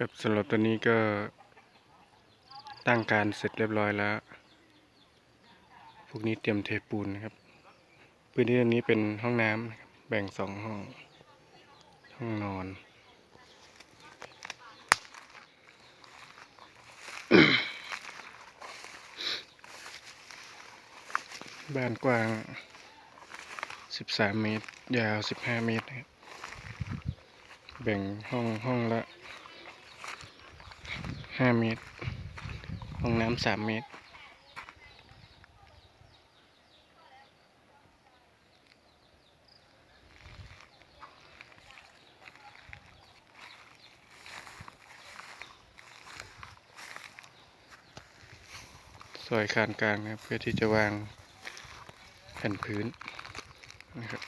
ครับสำหรับตัวนี้ก็ตั้งการเสร็จเรียบร้อยแล้ว พวกนี้เตรียมเทปูนนะครับ พื้นที่ตรงนี้เป็นห้องน้ำนะครับแบ่งสองห้อง ห้องนอนบ้านกว้าง 13 เมตร ยาว 15 เมตรครับแบ่งห้องห้องละ 5เมตรห้องน้ำ3เมตร ซอยคานกลางนะเพื่อที่จะวางแผ่นพื้นนะครับ